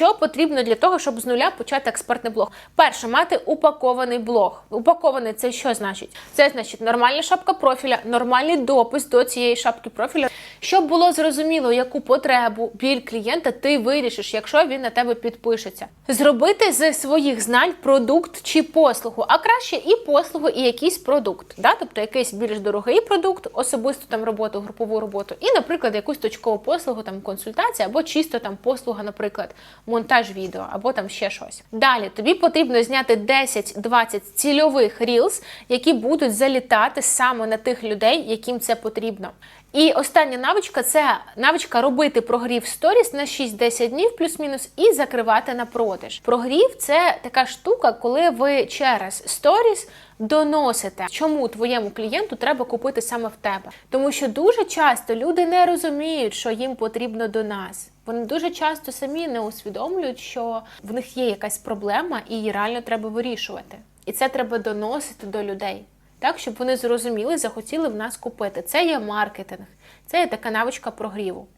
Що потрібно для того, щоб з нуля почати експертний блог? Перше, мати упакований блог. Упакований це що значить? Це значить нормальна шапка профіля, нормальний допис до цієї шапки профіля, щоб було зрозуміло, яку потребу біль клієнта ти вирішиш, якщо він на тебе підпишеться. Зробити з своїх знань продукт чи послугу, а краще і послугу, і якийсь продукт. Да? Тобто якийсь більш дорогий продукт, особисту там роботу, групову роботу, і, наприклад, якусь точкову послугу, там консультація, або чисто там послуга, наприклад, монтаж відео, або там ще щось. Далі тобі потрібно зняти 10-20 цільових рілз, які будуть залітати саме на тих людей, яким це потрібно. І остання навичка це навичка робити прогрів сторіс на 6-10 днів плюс-мінус і закривати на продаж. Прогрів це така штука, коли ви через сторіс доносите, чому твоєму клієнту треба купити саме в тебе. Тому що дуже часто люди не розуміють, що їм потрібно до нас. Вони дуже часто самі не усвідомлюють, що в них є якась проблема і її реально треба вирішувати. І це треба доносити до людей. Так, щоб вони зрозуміли, захотіли в нас купити. Це є маркетинг, це є така навичка прогріву.